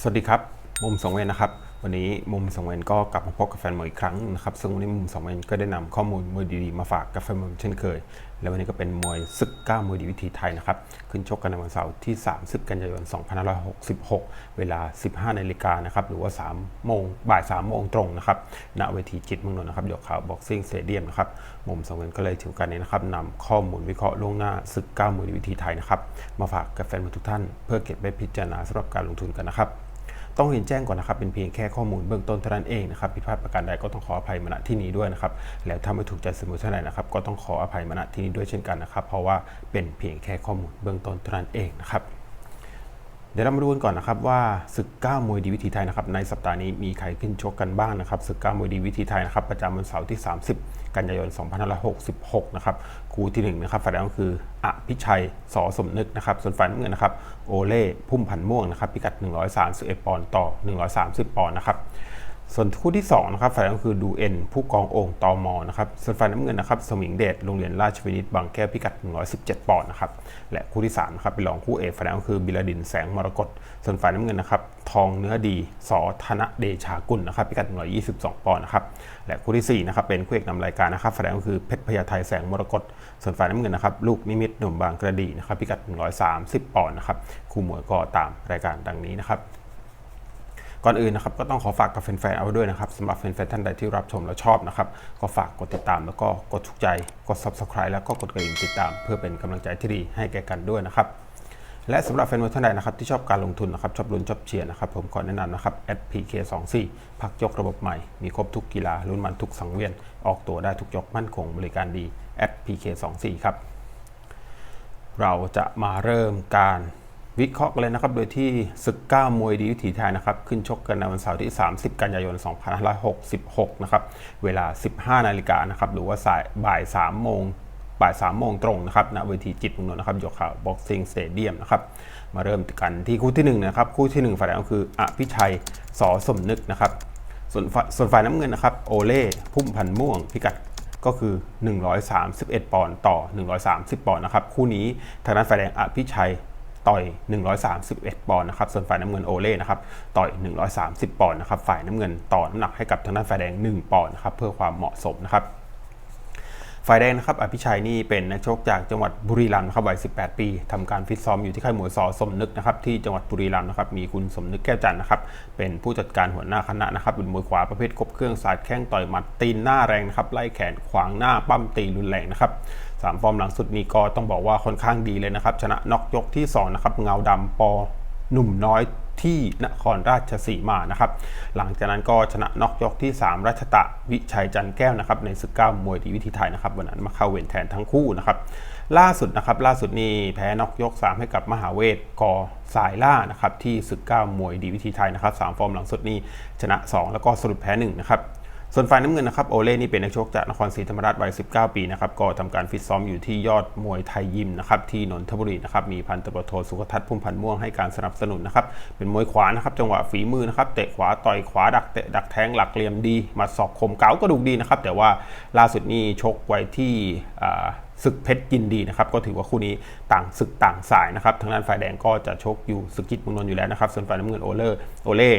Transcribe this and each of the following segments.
สวัสดีครับ มุมสองเวนนะครับ วันนี้มุมสองเวนก็กลับมาพบกับแฟนมวยอีกครั้งนะครับ ซึ่งวันนี้มุมสองเวนก็ได้นำข้อมูลมวยดีๆมาฝากกับแฟนมวยเช่นเคย และวันนี้ก็เป็นมวยศึกก้ามวยดีวิธีไทยนะครับ ขึ้นชกกันในวันเสาร์ที่ 30 กันยายน 2566 เวลา 15 นาฬิกานะครับ หรือว่า 3 โมงบ่าย 3 โมงตรงนะครับ ณ เวทีจิตเมืองนนท์นะครับเดี๋ยวข่าวบ็อกซิ่งสเตเดียมนะครับ มุมสองเวนก็เลยถือโอกาสนี้นะครับนำข้อมูลวิเคราะห์ล่วงหน้าศึกก้ามวยดีวิธีไทยนะครับ มาฝากกับแฟนมวยทุกท่าน เพื่อเก็บไว้พิจารณาสำหรับการลงทุนกันนะครับ ต้องเรียนแจ้งก่อนนะครับ เป็นเพียงแค่ข้อมูลเบื้องต้นเท่านั้นเองนะครับผิดพลาดประการใดก็ต้องขออภัยมาณที่นี้ด้วยนะครับ แล้วถ้าไม่ถูกใจสมุดเท่าไหร่นะครับ ก็ต้องขออภัยมาณที่นี้ด้วยเช่นกันนะครับ เพราะว่าเป็นเพียงแค่ข้อมูลเบื้องต้นเท่านั้นเองนะครับ เดี๋ยวเรามาดูกันก่อนนะครับว่าศึกก้ามวยดีวิธีไทยนะครับในสัปดาห์นี้มีใครขึ้นชกกันบ้างนะครับศึกก้ามวยดีวิธีไทยนะครับประจำวันเสาร์ที่ 30 กันยายน 2566 นะครับคู่ที่1นะครับฝ่ายแดงก็คืออภิชัยสอสมนึกนะครับส่วนฝ่ายน้ำเงินนะครับโอเล่พุ่มพันม่วงนะครับพิกัด 131 ปอนด์ต่อ 130 ปอนด์นะครับ ส่วนคู่ที่2นะครับฝ่ายก็คือดูเอ็นผู้กองโอ่งตอมอนะครับส่วนฝ่ายน้ำเงินนะครับสมิงเดชโรงเรียนราชวินิตบางแก้วพิกัด 117 ปอนด์นะครับและคู่ที่3นะครับเป็นรองคู่เอกฝ่ายก็คือบิลดินแสงมรกตส่วนฝ่ายน้ำเงินนะครับทองเนื้อดีสอธนเดชากุลนะครับพิกัด 122 ปอนด์นะครับและคู่ที่สี่นะครับเป็นคู่เอกนำรายการนะครับฝ่ายก็คือเพชรพญาไทแสงมรกตส่วนฝ่ายน้ำเงินนะครับลูกนิมิตหนุ่มบางกระดีนะครับพิกัด 130 ปอนด์นะครับคู่มวยก็ตามรายการดังนี้นะครับ ก่อนอื่นนะครับก็ต้องขอฝากกับแฟนๆเอาไว้ด้วยนะครับสำหรับแฟนๆท่านใดที่รับชมและชอบนะครับก็ฝากกดติดตามแล้วก็กดถูกใจ กด subscribe แล้วก็กดกระดิ่งติดตาม เพื่อเป็นกำลังใจที่ดีให้แก่กันด้วยนะครับและสำหรับแฟนมวยท่านใดนะครับที่ชอบการลงทุนนะครับชอบลุ้นชอบเชียร์นะครับผมขอแนะนำนะครับ @pk24 พักยกระบบใหม่ มีครบทุกกีฬาลุ้นมันทุกสังเวียน ออกตัวได้ทุกยกมั่นคงบริการดี @pk24 ครับเราจะมาเริ่มการ วิเคราะห์กันเลยนะครับ โดยที่ศึกก้ามวยดีวิถีไทยนะครับ ขึ้นชกกันในวันเสาร์ที่ 30 กันยายน 2566 นะครับ เวลา 15 นาฬิกานะครับ หรือว่าสายบ่าย 3 โมงบ่าย 3 โมงตรงนะครับณเวทีจิตมืองนนนะครับยกข่าวบ็อกซิ่งสเตเดียมนะครับ มาเริ่มกันที่คู่ที่1นะครับ คู่ที่ 1 ฝ่ายแดงก็คืออภิชัยสอสมนึกนะครับ ส่วนฝ่ายส่วนฝ่ายน้ำเงินนะครับ โอเล่พุ่มพันม่วง พิกัดก็คือ 131 ปอนด์ต่อ 130 ปอนด์นะครับ คู่นี้ทางด้านฝ่ายแดงอภิชัย ต่อย 131 ปอนด์นะครับ ส่วนฝ่ายน้ำเงินโอเล่นะครับ ต่อย 130 ปอนด์นะครับ ฝ่ายน้ำเงินต่อน้ำหนักให้กับทางด้านฝ่ายแดง 1 ปอนด์นะครับ เพื่อความเหมาะสมนะครับ ฝ่ายแดงนะครับ อภิชัยนี่เป็นนักชกจากจังหวัดบุรีรัมย์นะครับ วัย 18 ปีทำการฟิตซ้อมอยู่ที่ค่ายมวยสอสมนึกนะครับ ที่จังหวัดบุรีรัมย์นะครับ มีคุณสมนึกแก้วจันทร์นะครับ เป็นผู้จัดการหัวหน้าคณะนะครับ เป็นมวยขวาประเภทครบเครื่องสาดแข้งต่อยหมัดตีนหน้าแรงนะครับ ไล่แขนขวางหน้าปั้มตีรุนแรงนะครับ สามฟอร์มหลังสุดนี้ก็ต้องบอกว่าค่อนข้างดีเลยนะครับ ชนะน็อกยกที่สองนะครับ เงาดำปอหนุ่มน้อยที่นครราชสีมานะครับ หลังจากนั้นก็ชนะน็อกยกที่ 3 รัชตะวิชัยจันแก้วนะครับในศึกเก้ามวยดีวิธีไทยนะครับวันนั้นมาเข้าเวรแทนทั้งคู่นะครับ ล่าสุดนะครับ ล่าสุดนี่แพ้น็อกยก 3 ให้กับมหาเวทกอสายล่านะครับที่ศึกเก้ามวยดีวิธีไทยนะครับสามฟอร์มหลังสุดนี่ชนะ 2 แล้วก็สรุปแพ้1นะครับ ส่วนฝ่ายน้ำเงินนะครับโอเล่นี่เป็นนักชกจากนครศรีธรรมราชวัย 19 ปีนะครับก็ทำการฟิตซ้อมอยู่ที่ยอดมวยไทยยิมนะครับที่นนทบุรีนะครับมีพันตำรวจโทสุขทัศน์พุ่มพันธ์ม่วงให้การสนับสนุนนะครับเป็นมวยขวานะครับจังหวะฝีมือนะครับเตะขวาต่อยขวาดักเตะดักแทงหลักเหลี่ยมดีมาสอกคมเก๋ากระดูกดีนะครับแต่ว่าล่าสุดนี่ชกไว้ที่ ศึกเพชรยินดีนะครับก็ถือว่าคู่นี้ต่างศึกต่างสายนะครับทางด้านฝ่ายแดงก็จะชกอยู่ศึกกิจเมุงนนท์อยู่แล้วนะครับส่วนฝ่ายน้ำเงินโอเลอร์โอเล่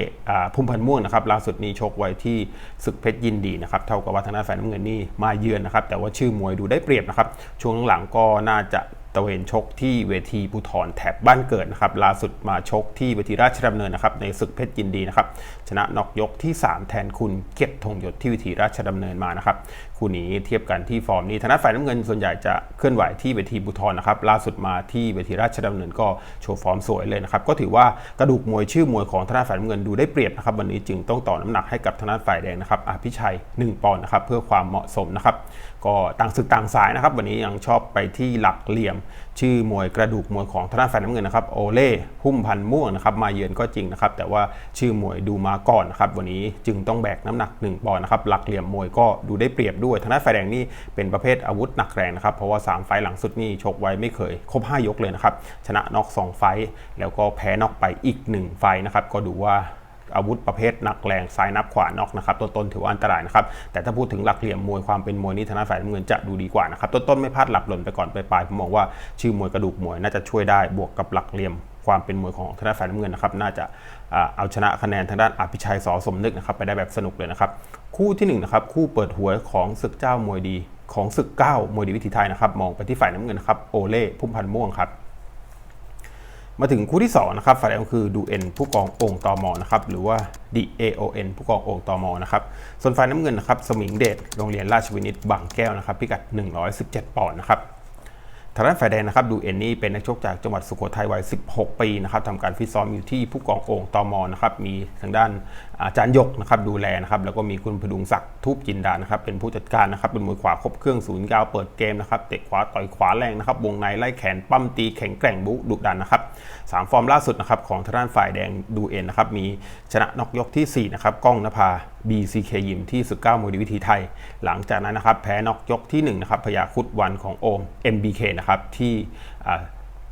พุ่มพันธ์ม่วงนะครับล่าสุดนี้ชกไว้ที่ศึกเพชรยินดีนะครับเท่ากับว่าทางด้านฝ่ายน้ำเงินนี่มาเยือนนะครับแต่ว่าชื่อมวยดูได้เปรียบนะครับช่วงหลังๆก็น่าจะ ตะเวนชกที่เวทีภูธรแถบบ้านเกิดนะครับล่าสุดมาชกที่เวทีราชดำเนินนะครับในศึกเพชรยินดีนะครับชนะนอกยกที่ 3 แทนคุณเกียรติธงยศที่เวทีราชดำเนินมานะครับคู่นี้เทียบกันที่ฟอร์มนี้ทางด้าฝ่ายน้ำเงินส่วนใหญ่จะเคลื่อนไหวที่เวทีภูธรนะครับล่าสุดมาที่เวทีราชดำเนินก็โชว์ฟอร์มสวยเลยนะครับก็ถือว่ากระดูกมวยชื่อมวยของทางด้าฝ่ายน้ำเงินดูได้เปรียบนะครับวันนี้จึงต้องต่อน้ำหนักให้กับทางด้าฝ่ายแดงนะครับอภิชัย 1 ปอนด์นะครับเพื่อความเหมาะสมนะครับ ก็ต่างศึกต่างสายนะครับ วันนี้ยังชอบไปที่หลักเหลี่ยม ชื่อมวยกระดูกมวยของทางด้านฝ่ายน้ำเงินนะครับโอเล่พุ่มพันม่วงนะครับมาเยือนก็จริงนะครับ แต่ว่าชื่อมวยดูมาก่อนนะครับวันนี้จึงต้องแบกน้ำหนัก1ปอนด์นะครับหลักเหลี่ยมมวยก็ดูได้เปรียบด้วยทางด้านฝ่ายแดงนี่เป็นประเภทอาวุธหนักแรงนะครับเพราะว่า 3 ไฟหลังสุดนี่ชกไว้ไม่เคย ครบ 5 ยกเลยนะครับชนะน็อก2ไฟแล้วก็แพ้น็อกไปอีก 1 ไฟนะครับก็ดูว่า อาวุธประเภทหนักแรงซ้ายนับขวานอกนะครับต้นๆถือว่าอันตรายนะครับแต่ถ้าพูดถึงหลักเหลี่ยมมวยความเป็นมวยนี่ทางด้าฝ่ายน้ำเงินจะดูดีกว่านะครับต้นๆไม่พลาดหลับหล่นไปก่อนไปปลายผมมองว่าชื่อมวยกระดูกมวยน่าจะช่วยได้บวกกับหลักเหลี่ยมความเป็นมวยของทางด้านฝ่ายน้ำเงินนะครับน่าจะเอาชนะคะแนนทางด้านอภิชัยสอสมนึกนะครับไปได้แบบสนุกเลยนะครับคู่ที่หนึ่งนะครับคู่เปิดหัวของศึกเจ้ามวยดีของศึกเก้ามวยดีวิถีไทยนะครับมองไปที่ฝ่ายน้ำเงินนะครับโอเล่พุ่มพันธ์ม่วงครับ มาถึงคู่ที่2นะครับฝ่ายแดงคือดูเอ็นผู้กององค์ตอมอนะครับหรือว่า DAON ผู้กององค์ตอมอนะครับส่วนฝ่ายน้ำเงินนะครับสมิงเดชโรงเรียนราชวินิตบางแก้วนะครับพิกัด 117 ปอนด์นะครับ ทางด้านฝ่ายแดงนะครับดูเอ็นนี่เป็นนักชกจากจังหวัดสุโขทัยวัย 16 ปีนะครับทำการฟิตซ้อมอยู่ที่ผู้กององค์ตอมอนะครับมีทางด้านอาจารย์ยกนะครับดูแลนะครับแล้วก็มีคุณพดุงศักดิ์ทูบจินดานะครับเป็นผู้จัดการนะครับเป็นมวยขวาครบเครื่องศูนย์กาวเปิดเกมนะครับเตะขวาต่อยขวาแรงนะครับวงในไล่แขนปั้มตีแข็งแกร่งบุดุดันนะครับสามฟอร์มล่าสุดนะครับของทางด้านฝ่ายแดงดูเอ็นนะครับมีชนะนอกยกที่4นะครับก้องนภา BCK ยิมที่ศึกเก้ามวยดีวิธีไทย หลังจากนั้นนะครับแพ้นอกยกที่1นะครับพยาคุดวันของโอม MBK นะครับที่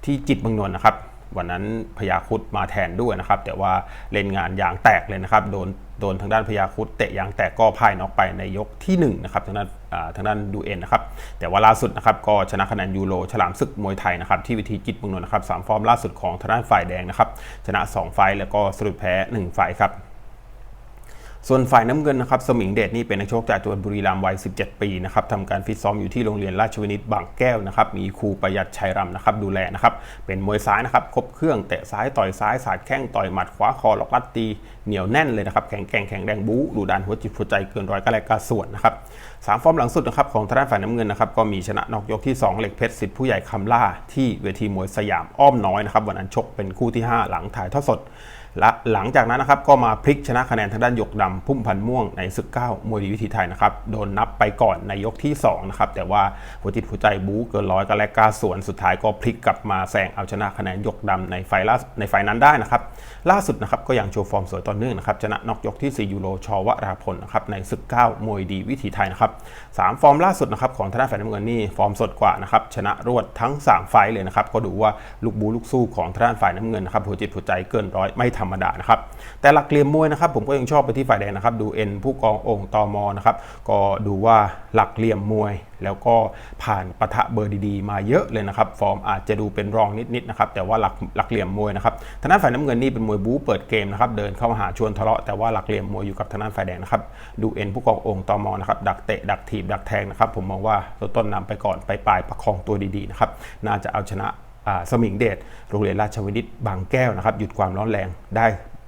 ที่จิตรเมืองนนท์นะครับ วันนั้นพยาคุดมาแทนด้วยนะครับ แต่ว่าเล่นงานยางแตกเลยนะครับ โดนโดนทางด้านพยาคุดเตะยางแตกก็พ่ายน็อกไปในยกที่1นะครับทางด้านทางด้านดูเอ็นนะครับ แต่ว่าล่าสุดนะครับก็ชนะคะแนนยูโรฉลามศึกมวยไทยนะครับที่วิธีจิตรเมืองนนท์นะครับสามฟอร์มล่าสุดของทางด้านฝ่ายแดงนะครับชนะ 2 ไฟแล้วก็สรุปแพ้ 1 ไฟครับ ส่วนฝ่ายน้ำเงินนะครับสมิงเดชนี่เป็นนักชกจากจังหวัดบุรีรัมย์วัย 17 ปีนะครับทำการฟิตซ้อมอยู่ที่โรงเรียนราชวินิตบางแก้วนะครับมีครูประหยัดชัยรำนะครับดูแลนะครับเป็นมวยซ้ายนะครับครบเครื่องเตะซ้ายต่อยซ้ายสาดแข้งต่อยหมัดขวาคอล็อกลัดตีเหนียวแน่นเลยนะครับแข็งแกร่งแข็งแรงบู๊ดูดันหัวจิตหัวใจเกินร้อยก็แลกกาส่วนนะครับสามฟอร์มหลังสุดนะครับของทางด้านฝ่ายน้ำเงินนะครับก็มีชนะนอกยกที่ 2 เหล็กเพชรสิทธิ์ผู้ใหญ่คำล่าที่เวทีมวยสยามอ้อมน้อยนะครับวันนั้นชกเป็นคู่ที่ 5 หลังถ่ายทอดสด และหลังจากนั้นนะครับก็มาพลิกชนะคะแนนทางด้านหยกดำพุ่มพันธ์ม่วงในศึกเก้ามวยดีวิถีไทยนะครับโดนนับไปก่อนในยกที่2นะครับแต่ว่าหัวจิตหัวใจบู๊เกินร้อยก็แลกกล้าสวนสุดท้ายก็พลิกกลับมาแซงเอาชนะคะแนนหยกดำในไฟล่าในไฟนั้นได้นะครับล่าสุดนะครับก็ยังโชว์ฟอร์มสวยต่อเนื่องนะครับชนะนอกยกที่4ยูโรชวราพลนะครับในศึกเก้ามวยดีวิถีไทยนะครับสามฟอร์มล่าสุดนะครับของทางด้านฝ่ายน้ำเงินนี่ฟอร์มสดกว่านะครับชนะรวดทั้ง 3 ไฟล์เลยนะครับก็ดูว่าลูกบูลูกสู้ของทางด้านฝ่ายน้ำเงินนะครับหัวจิตหัวใจเกินร้อยไม่ธรรมดานะครับแต่หลักเหลี่ยมมวยนะครับผมก็ยังชอบไปที่ฝ่ายแดงนะครับดูเอ็นผู้กององค์ตอมอนะครับก็ดูว่าหลักเหลี่ยมมวย แล้วก็ผ่านปะทะเบอร์ดีๆ มาเยอะเลยนะครับฟอร์มอาจจะดูเป็นรองนิดๆนะครับแต่ว่าหลักหลักเหลี่ยมมวยนะครับทางด้านฝ่ายน้ำเงินนี่เป็นมวยบู๊เปิดเกมนะครับเดินเข้าหาชวนทะเลาะแต่ว่าหลักเหลี่ยมมวยอยู่กับทางด้านฝ่ายแดงนะครับดูเอ็นผู้กององค์ตอมอนะครับดักเตะดักถีบดักแทงนะครับผมมองว่าตัวต้นนำไปก่อนไปปลายประคองตัวดีๆนะครับน่าจะเอาชนะ สมิงเดชโรงเรียนราชวินิตบางแก้วนะครับหยุดความร้อนแรงได้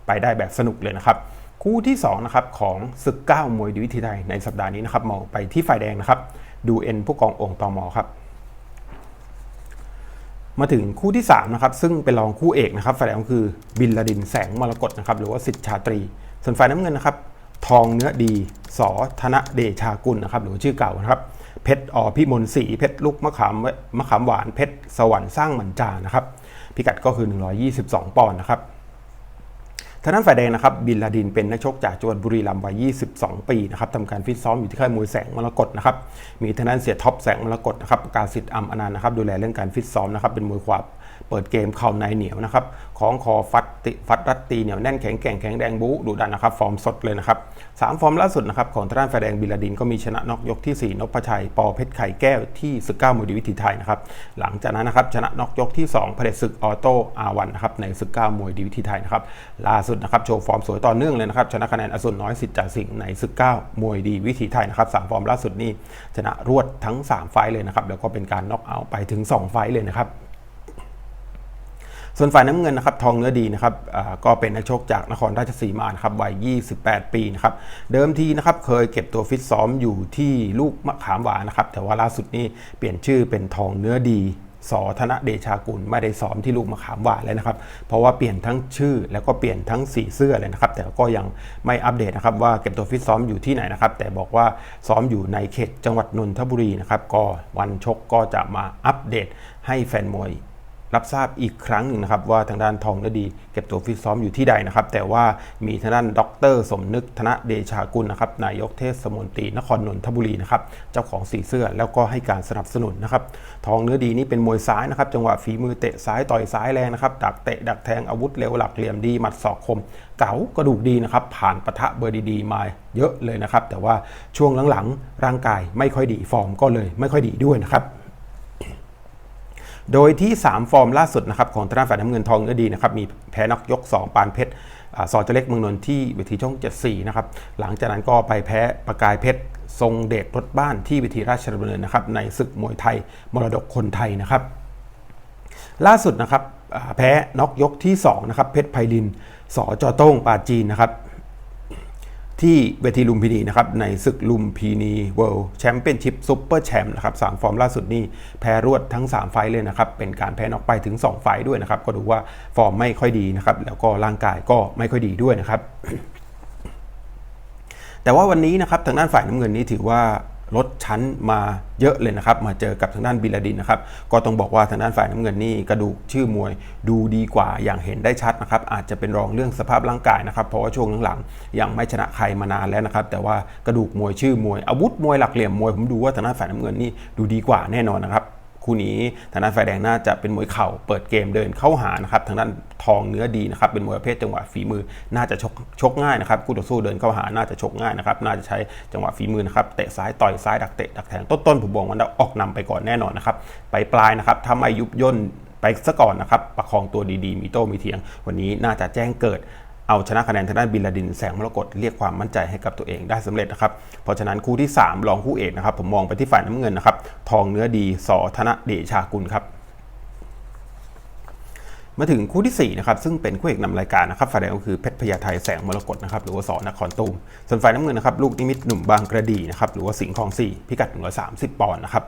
ไปได้แบบสนุกเลยนะครับคู่ที่2นะครับของศึกเก้ามวยดีวิธีไทยในสัปดาห์นี้นะครับมองไปที่ฝ่ายแดงนะครับ ดูเอ็นผู้กององค์ตอมอครับ มาถึงคู่ที่3นะครับซึ่งเป็นรองคู่เอกนะครับฝ่ายแดงก็คือบินลาดินแสงมรกตนะครับหรือว่าสิทธิชาตรี ส่วนฝ่ายน้ำเงินนะครับ ทองเนื้อดีสอธนเดชากุลนะครับหรือชื่อเก่านะครับ เพชรอพิมลศรีเพชรลูกมะขามมะขามหวานเพชรสวรรค์สร้างหมันจานะครับ พิกัดก็คือ 122 ปอนด์นะครับทางด้านฝ่ายแดงนะครับบินลาดินเป็นนักชกจากจังหวัดบุรีรัมย์วัย 22 ปีนะครับทำการฟิตซ้อมอยู่ที่ค่ายมวยแสงมรกตนะครับมีทางด้านเสียท็อปแสงมรกตนะครับประกาศสิทธิ์อัมอนันต์นะครับดูแลเรื่องการฟิตซ้อมนะครับเป็นมวยขวา เปิดเกมเข่าในเหนียวนะครับของคอฟัดติฟัดรัดตีเหนียวแน่นแข็งแกร่งแข็งแรงบู๊ดุดันนะครับฟอร์มสดเลยนะครับสามฟอร์มล่าสุดนะครับของทางด้านฝ่ายแดงบิลาดินก็มีชนะนอกยกที่ 4นพชัยปอเพชรไข่แก้วที่ศึกเก้ามวยดีวิถีไทยนะครับหลังจากนั้นนะครับชนะนอกยกที่2เผด็จศึกออโต้อาวันนะครับในศึกเก้ามวยดีวิถีไทยนะครับล่าสุดนะครับโชว์ฟอร์มสวยต่อเนื่องเลยนะครับชนะคะแนนอสุนน้อยสิทธิ์จ่าสิงห์ในศึกเก้ามวยดีวิถีไทยนะครับสามฟอร์มล่าสุดนี่ชนะรวดทั้ง 3 ไฟเลยนะครับแล้วก็เป็นการน็อกเอาท์ไปถึง 2 ไฟเลยนะครับ ส่วนฝ่ายน้ำเงินนะครับทองเนื้อดีนะครับก็เป็นนักชกจากนครราชสีมานะครับวัย 28 ปีนะครับเดิมทีนะครับเคยเก็บตัวฟิตซ้อมอยู่ที่ลูกมะขามหวานนะครับแต่ว่าล่าสุดนี่เปลี่ยนชื่อเป็นทองเนื้อดีสอธนเดชากุลไม่ได้ซ้อมที่ลูกมะขามหวานเลยนะครับ เพราะว่าเปลี่ยนทั้งชื่อแล้วก็เปลี่ยนทั้งสีเสื้อเลยนะครับ แต่ก็ยังไม่อัปเดตนะครับว่าเก็บตัวฟิตซ้อมอยู่ที่ไหนนะครับ แต่บอกว่าซ้อมอยู่ในเขตจังหวัดนนทบุรีนะครับ ก็วันชกก็จะมาอัปเดตให้แฟนมวย รับทราบอีกครั้งหนึ่งนะครับ ว่าทางด้านทองฤดี เก็บตัวฟิตซ้อมอยู่ที่ใดนะครับ แต่ว่ามีทางด้านดร สมนึกธนเดชากุลนะครับนายกเทศมนตรีนครนนทบุรีนะครับเจ้าของสีเสื้อแล้วก็ให้การสนับสนุนนะครับทองเนื้อดีนี่เป็นมวยซ้ายนะครับจังหวะฝีมือเตะซ้ายต่อยซ้ายแรงนะครับดักเตะดักแทงอาวุธเร็วหลักเหลี่ยมดีหมัดศอกคม เก๋ากระดูกดีนะครับผ่านปะทะเบอร์ดีๆมาเยอะเลยนะครับแต่ว่าช่วงหลังๆร่างกายไม่ค่อยดีฟอร์มก็เลยไม่ค่อยดีด้วยนะครับ โดยที่ 3 ฟอร์มล่าสุดนะครับของทางด้าฝ่ายน้ำเงินทองเนื้อดีนะครับมีแพ้น็อกยก 2 ปานเพชรอ่าสอเจเล็กเมืองนนท์ที่เวทีช่อง 74 นะครับหลังจากนั้นก็ไปแพ้ประกายเพชรทรงเดชรถบ้านที่เวทีราชดำเนินนะครับในศึกมวยไทยมรดกคนไทยนะครับ ล่าสุดนะครับอ่าแพ้น็อกยกที่2นะครับเพชรไพลินสอจอโต้งปาจีนนะครับ ที่เวทีลุมพินีนะครับในศึกลุมพินีเวิลด์แชมเปี้ยนชิพซูเปอร์แชมป์นะครับสามฟอร์มล่าสุดนี่แพ้รวดทั้ง 3 ไฟเลยนะครับ เป็นการแพ้นอกไปถึง 2 ไฟด้วยนะครับ ก็ดูว่าฟอร์มไม่ค่อยดีนะครับ แล้วก็ร่างกายก็ไม่ค่อยดีด้วยนะครับ แต่ว่าวันนี้นะครับทางด้านฝ่ายน้ำเงินนี้ถือว่า ลดชั้นมาเยอะเลยนะครับ มาเจอกับทางด้านบิลาดินนะครับ ก็ต้องบอกว่าทางด้านฝ่ายน้ำเงินนี่กระดูกชื่อมวยดูดีกว่าอย่างเห็นได้ชัดนะครับ อาจจะเป็นรองเรื่องสภาพร่างกายนะครับ เพราะว่าช่วงหลังๆยังไม่ชนะใครมานานแล้วนะครับ แต่ว่ากระดูกมวยชื่อมวยอาวุธมวยหลักเหลี่ยมมวยผมดูว่าทางด้านฝ่ายน้ำเงินนี่ดูดีกว่าแน่นอนนะครับ คู่นี้ทางด้านฝ่ายแดงน่าจะเป็นมวยเข่าเปิดเกมเดินเข้าหานะครับทางด้านทองเนื้อดีนะครับเป็นมวยประเภทจังหวะฝีมือน่าจะชกชกง่ายนะครับคู่ต่อสู้เดินเข้าหาน่าจะชกง่ายนะครับน่าจะใช้จังหวะฝีมือนะครับเตะซ้ายต่อยซ้ายดักเตะดักแทงต้นๆผมบอกว่าออกนำไปก่อนแน่นอนนะครับไปปลายนะครับถ้าไม่ยุบย่นไปซะก่อนนะครับประคองตัวดีๆ มีโต้มีเถียง วันนี้น่าจะแจ้งเกิด เอาชนะคะแนนทางด้านบินลาดินแสงมรกตเรียกความมั่นใจให้กับตัวเองได้สำเร็จนะครับเพราะฉะนั้นคู่ที่ 3 รองคู่เอกนะครับผมมองไปที่ฝ่ายน้ำเงินนะครับทองเนื้อดีสอธนเดชากุลครับมาถึงคู่ที่4นะครับซึ่งเป็นคู่เอกนำรายการนะครับฝ่ายแดงก็คือเพชรพญาไทแสงมรกตนะครับหรือว่าสอนครตูมส่วนฝ่ายน้ำเงินนะครับลูกนิมิตหนุ่มบางกระดีนะครับหรือว่าสิงห์คลองสี่พิกัด130ปอนด์นะครับ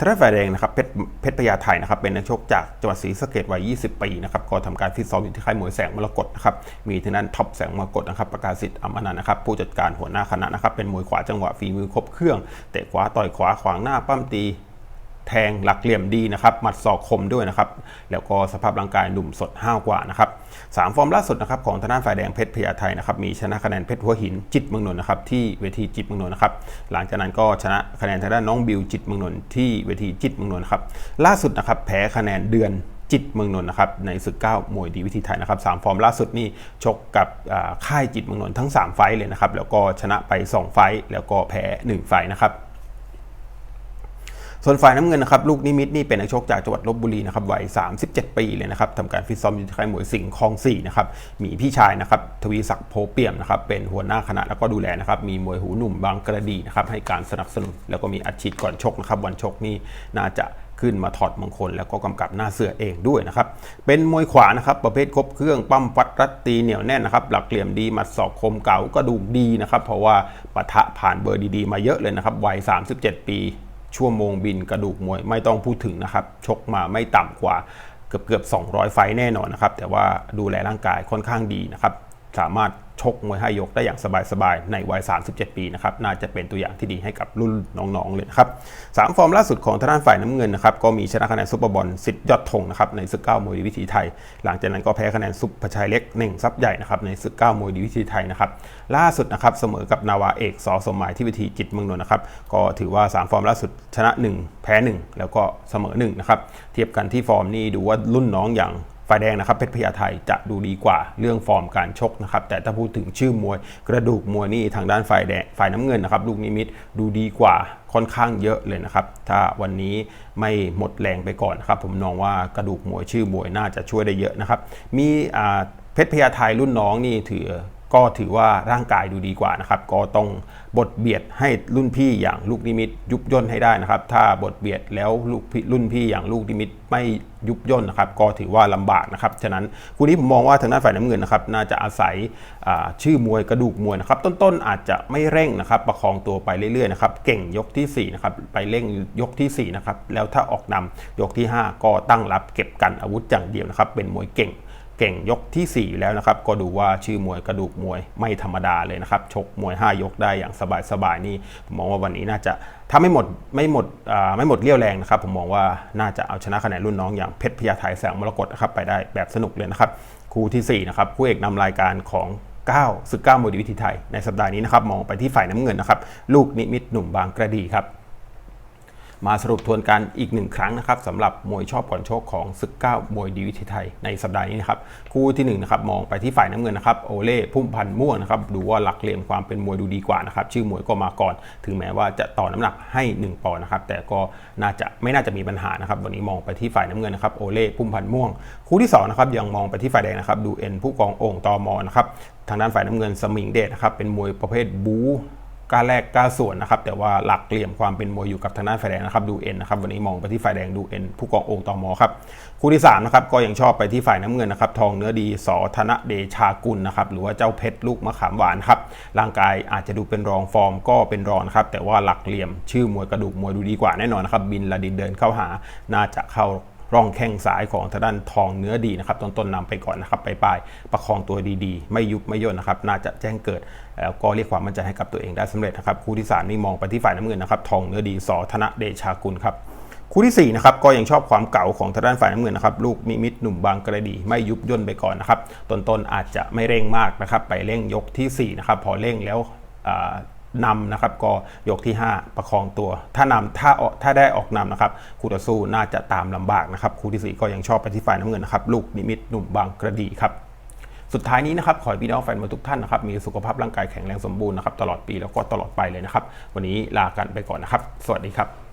ทางด้านฝ่ายแดงนะครับเพชรเพชรพญาไทยนะครับเป็นนักชกจากจังหวัดศรีสะเกดวัย 20 ปีนะครับก็ทำการฟิตซ้อมอยู่ที่ค่ายมวยแสงมรกตนะครับมีทางด้านท็อปแสงมรกตนะครับประกาศสิทธิ์อมนันนะครับผู้จัดการหัวหน้าคณะนะครับเป็นมวยขวาจังหวะฝีมือครบเครื่องเตะขวาต่อยขวาขวางหน้าปั้มตี แทงหลักเหลี่ยมดีนะครับหมัดศอกคมด้วยนะครับแล้วก็สภาพร่างกายหนุ่มสดห้าวกว่านะครับสามฟอร์มล่าสุดนะครับของทางด้านฝ่ายแดงเพชรพญาไทยนะครับมีชนะคะแนนเพชรหัวหินจิตเมืองนนท์นะครับที่เวทีจิตเมืองนนท์นะครับหลังจากนั้นก็ชนะคะแนนทางด้านน้องบิวจิตเมืองนนท์ที่เวทีจิตเมืองนนท์ครับล่าสุดนะครับแพ้คะแนนเดือนจิตเมืองนนท์นะครับในศึกเก้ามวยดีวิธีไทยนะครับสามฟอร์มล่าสุดนี่ชกกับอ่าค่ายจิตเมืองนนท์ทั้ง 3 ไฟเลยนะครับแล้วก็ชนะไป 2 ไฟแล้วก็แพ้ 1 ไฟนะครับ ส่วนฝ่ายน้ำเงินนะครับลูกนิมิตนี่เป็นนักชกจากจังหวัดลบบุรีนะครับวัย 37 ปีเลยนะครับทำการฟิตซ้อมอยู่ที่ค่ายมวยสิงห์คลอง4นะครับมีพี่ชายนะครับทวีศักดิ์โพเปี่ยมนะครับเป็นหัวหน้าคณะแล้วก็ดูแลนะครับมีมวยหูหนุ่มบางกระดีนะครับให้การสนับสนุนแล้วก็มีอัดฉีดก่อนชกนะครับวันชกนี่น่าจะขึ้นมาถอดมงคลแล้วก็กำกับหน้าเสือเองด้วยนะครับ เป็นมวยขวานะครับ ประเภทครบเครื่องปั้มฟัดรัดตีเหนียวแน่นนะครับ หลักเหลี่ยมดีหมัดศอกคมเก่ากระดูดีนะครับ เพราะว่าปะทะผ่านเบอร์ดีๆ มาเยอะเลยนะครับ วัย 37 ปี ชั่วโมงบินกระดูกมวยไม่ต้องพูดถึงนะครับ ชกมาไม่ต่ำกว่าเกือบเกือบ200 ไฟแน่นอนนะครับ แต่ว่าดูแลร่างกายค่อนข้างดีนะครับ สามารถ ชกมวยให้ยกได้อย่างสบายๆ ในวัย 37 ปีนะครับ น่าจะเป็นตัวอย่างที่ดีให้กับรุ่นน้องๆ เลยนะครับสามฟอร์มล่าสุดของทางด้านฝ่ายน้ำเงินนะครับ ก็มีชนะคะแนนซุปเปอร์บอลสิทธิ์ยอดธงนะครับ ในศึกเก้ามวยดีวิถีไทย หลังจากนั้นก็แพ้คะแนนซุปปร์ชัยเล็กเน่งซับใหญ่นะครับ ในศึกเก้ามวยดีวิถีไทยนะครับ ล่าสุดนะครับ เสมอกับนาวาเอกสอสมหมายที่วิธีจิตเมืองนนท์นะครับ ก็ถือว่า 3 ฟอร์มล่าสุดชนะ 1 แพ้ 1 แล้วก็เสมอ1นะครับ เทียบกันที่ฟอร์มนี่ดูว่ารุ่นน้องอย่าง ฝ่ายแดงนะครับเพชรพญาไทจะดูดีกว่าเรื่องฟอร์มการชกนะครับแต่ถ้าพูดถึงชื่อมวยกระดูกมวยนี่ทางด้านฝ่ายแดงฝ่ายน้ำเงินนะครับลูกนิมิตดูดีกว่าค่อนข้างเยอะเลยนะครับ ถ้าวันนี้ไม่หมดแรงไปก่อนนะครับ ผมมองว่ากระดูกมวยชื่อมวยน่าจะช่วยได้เยอะนะครับ มีเพชรพญาไทรุ่นน้องนี่ถือ ก็ถือว่าร่างกายดูดีกว่านะครับก็ต้องบทเบียดให้รุ่นพี่อย่างลูกนิมิต ยุบย่นให้ได้นะครับ ถ้าบทเบียดแล้วลูกพี่รุ่นพี่อย่างลูกนิมิตไม่ยุบย่นนะครับ ก็ถือว่าลำบากนะครับฉะนั้นคู่นี้ผมมองว่าทางด้านฝ่ายน้ำเงินนะครับน่าจะอาศัยชื่อมวยกระดูกมวยนะครับ ต้นๆอาจจะไม่เร่งนะครับ ประคองตัวไปเรื่อยๆนะครับเก่งยกที่4นะครับไปเร่งยกที่4นะครับแล้วถ้าออกนำยกที่ 5 ก็ตั้งรับเก็บกันอาวุธอย่างเดียวนะครับ เป็นมวยเก่ง เก่งยกที่ 4 แล้วนะครับ ก็ดูว่าชื่อมวยกระดูกมวยไม่ธรรมดาเลยนะครับ ชกมวย 5 ยกได้อย่างสบายๆนี่ผมมองว่าวันนี้น่าจะถ้าไม่หมดไม่หมดไม่หมดเรี่ยวแรงนะครับ ผมมองว่าน่าจะเอาชนะคะแนนรุ่นน้องอย่างเพชรพญาไทแสงมรกตนะครับไปได้แบบสนุกเลยนะครับคู่ทีสี่4นะครับคู่เอกนำรายการของ9ศึก9มวยดีวิธีไทยในสัปดาห์นี้นะครับมองไปที่ฝ่ายน้ำเงินนะครับลูกนิมิตหนุ่มบางกระดีครับ มาสรุปทวนกันอีกหนึ่งครั้งนะครับสำหรับมวยชอบก่อนโชคของศึกเก้ามวยดีวิธีไทยในสัปดาห์นี้นะครับคู่ที่1นะครับมองไปที่ฝ่ายน้ำเงินนะครับโอเล่พุ่มพันม่วงนะครับดูว่าหลักเหลี่ยมความเป็นมวยดูดีกว่านะครับชื่อมวยก็มาก่อน ถึงแม้ว่าจะต่อน้ำหนักให้ 1ปอนด์นะครับแต่ก็น่าจะไม่น่าจะมีปัญหานะครับวันนี้มองไปที่ฝ่ายน้ำเงินนะครับโอเล่พุ่มพันม่วง คู่ที่2นะครับยังมองไปที่ฝ่ายแดงนะครับดูเอ็นผู้กองโอ่งตอมอนะครับทางด้านฝ่ายน้ำเงินสมิงเดชนะครับเป็นมวยประเภทบู กล้าแรกกล้าส่วนนะครับแต่ว่าหลักเหลี่ยมความเป็นมวยอยู่กับทางด้านฝ่ายแดงนะครับดูเอ็นนะครับวันนี้มองไปที่ฝ่ายแดงดูเอ็นผู้กององค์ตอมอครับคู่ที่3นะครับก็ยังชอบไปที่ฝ่ายน้ำเงินนะครับทองเนื้อดีสอธนเดชากุลนะครับหรือว่าเจ้าเพชรลูกมะขามหวานครับร่างกายอาจจะดูเป็นรองฟอร์มก็เป็นรองครับแต่ว่าหลักเหลี่ยมชื่อมวยกระดูกมวยดูดีกว่าแน่นอนนะครับบินละดินเดินเข้าหาน่าจะเข้า ร่องแข้งซ้ายของทางด้านทองเนื้อดีนะครับต้นๆนำไปก่อนนะครับไปปลายประคองตัวดีๆ ไม่ยุบไม่ย่นนะครับน่าจะแจ้งเกิดแล้วก็เรียกความมั่นใจให้กับตัวเองได้สำเร็จนะครับคู่ที่สามนี่มองไปที่ฝ่ายน้ำเงินนะครับทองเนื้อดีสอธนเดชากุลครับคู่ที่4นะครับก็ยังชอบความเก่าของทางด้านฝ่ายน้ำเงินนะครับลูกนิมิตหนุ่มบางกระดีไม่ยุบย่นไปก่อนนะครับต้นๆอาจจะไม่เร่งมากนะครับไปเร่งยกที่4นะครับพอเร่งแล้ว นำนะครับก็ยกที่ 5 ประคองตัว ถ้านำถ้าออกถ้าได้ออกนำนะครับคู่ต่อสู้น่าจะตามลำบากนะครับคู่ทีสี่ 4 ก็ยังชอบไปที่ฝ่ายน้ำเงินนะครับลูกนิมิตหนุ่มบางกระดีครับสุดท้ายนี้นะครับขอให้พี่น้องแฟนมวยทุกท่านนะครับมีสุขภาพร่างกายแข็งแรงสมบูรณ์นะครับตลอดปีแล้วก็ตลอดไปเลยนะครับ วันนี้ลากันไปก่อนนะครับ สวัสดีครับ